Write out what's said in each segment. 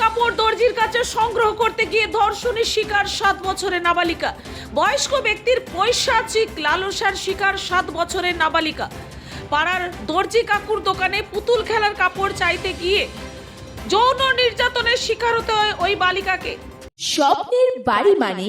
কাপড় দর্জির কাছে সংগ্রহ করতে গিয়ে ধর্ষণের শিকার সাত বছরের নাবালিকা। বয়স্ক ব্যক্তির পৈশাচিক লালসার শিকার সাত বছরের নাবালিকা। পাড়ার দর্জি কাকুর দোকানে পুতুল খেলার কাপড় চাইতে গিয়ে যৌন নির্যাতনের শিকার হতে হয় ওই বালিকাকে। স্বপ্নের বাড়ি মানে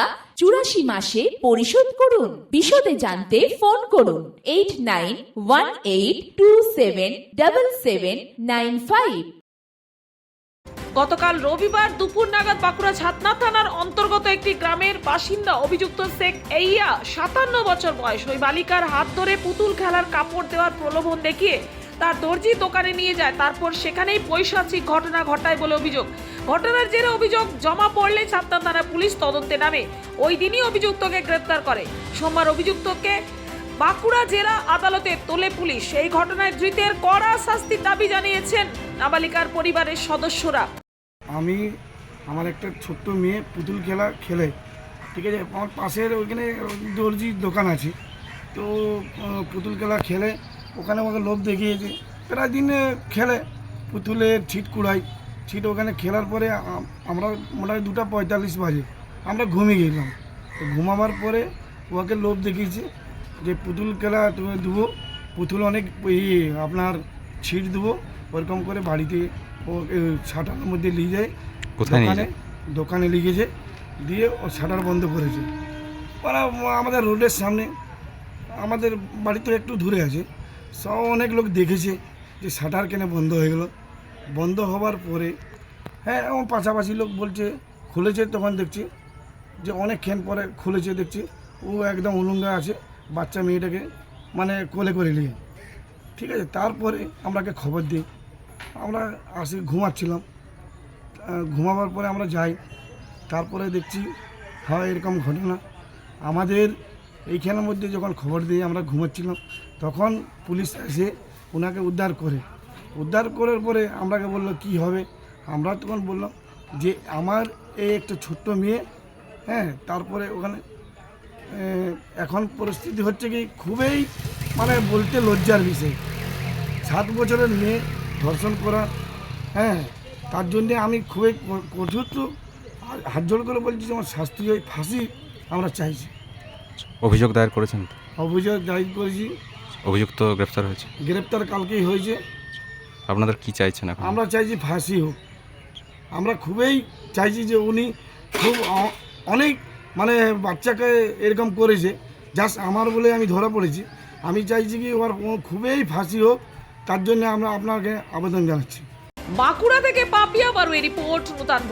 চুরাশি মাসে পরিশোধ করুন। বিশদে জানতে ফোন করুন। Eight nine one eight two seven double seven nine five গতকাল রবিবার দুপুর নাগাদ বাঁকুড়া ছাতনা থানার অন্তর্গত একটি গ্রামের বাসিন্দা অভিযুক্ত শেখ এইয়া সাতান্ন বছর বয়স। ওই বালিকার হাত ধরে পুতুল খেলার কাপড় দেওয়ার প্রলোভন দেখিয়ে তার দর্জি দোকানে নিয়ে যায়। তারপর সেখানেই পৈশাচিক ঘটনা ঘটায় বলে অভিযোগ। ঘটনার জেরে অভিযোগ জমা পড়লে ছাতনা থানা পুলিশ তদন্তে নামে। ওই দিনই অভিযুক্তকে গ্রেপ্তার করে। সোমবার অভিযুক্তকে বাঁকুড়া জেলা আদালতে তোলে পুলিশ। এই ঘটনায় ধৃতের কড়া শাস্তির দাবি জানিয়েছেন নাবালিকার পরিবারের সদস্যরা। আমি আমার একটা ছোট্ট মেয়ে পুতুল খেলা খেলে, ঠিক আছে? আমার পাশের ওইখানে দর্জির দোকান আছে। তো পুতুল খেলা খেলে, ওখানে আমাকে লোভ দেখিয়েছে। প্রায় দিনে খেলে, পুতুলের ছিট কুড়াই। ছিট ওখানে খেলার পরে আমরা মোটামুটি দুটা পঁয়তাল্লিশ বাজে। আমরা ঘুমিয়ে গেলাম। তো ঘুমাবার পরে ওকে লোভ দেখিয়েছে যে পুতুল খেলা তুমি দেবো পুতুল অনেক ইয়ে আপনার ছিট দেবো ওরকম করে বাড়িতে ও ছাটার মধ্যে নিয়ে যায়। কোথায় নিয়ে দোকানে? দোকানে লিখেছে দিয়ে ও শাটার বন্ধ করেছে। ওরা আমাদের রোডের সামনে আমাদের বাড়ি তো একটু দূরে আছে। সব অনেক লোক দেখেছে যে শাটার কেন বন্ধ হয়ে গেল। বন্ধ হওয়ার পরে হ্যাঁ আমার পাশাপাশি লোক বলছে, খুলেছে, তখন দেখছি যে অনেকক্ষণ পরে খুলেছে, দেখছি। ও একদম উলঙ্গা আছে, বাচ্চা মেয়েটাকে মানে কোলে করে নিয়ে। ঠিক আছে, তারপরে আমরাকে খবর দিই। আমরা আসি, ঘুমাচ্ছিলাম। ঘুমাবার পরে আমরা যাই। তারপরে দেখছি, হয় এরকম ঘটনা। আমাদের এইখানের মধ্যে যখন খবর দিয়ে আমরা ঘুমাচ্ছিলাম, তখন পুলিশ এসে ওনাকে উদ্ধার করে। উদ্ধার করার পরে আমরাকে বলল, কি হবে? আমরা তখন বললাম যে আমার এই একটা ছোট্ট মেয়ে হ্যাঁ তারপরে ওখানে এখন পরিস্থিতি হচ্ছে কি খুবই মানে বলতে লজ্জার বিষয়। সাত বছরের মেয়ে ধর্ষণ করা হ্যাঁ তার জন্যে আমি খুবই কঠোর হাত জোড় করে বলছি যে আমার শাস্তি ওই ফাঁসি আমরা চাইছি। অভিযোগ দায়ের করেছেন? অভিযোগ দায়ী করেছি। অভিযুক্ত গ্রেফতার হয়েছে। গ্রেপ্তার কালকেই হয়েছে। আপনাদের কি চাইছেন আমরা চাইছি ফাঁসি হোক। আমরা খুবই চাইছি যে উনি খুব অনেক মানে বাচ্চাকে এরকম করেছে। জাস্ট আমার বলে আমি ধরা পড়েছি। আমি চাইছি কি ওর খুবই ফাঁসি হোক, তার জন্য আমরা আপনাকে আবেদন জানাচ্ছি। বাঁকুড়া থেকে পাপিয়া বারুয়ের রিপোর্ট, নূতন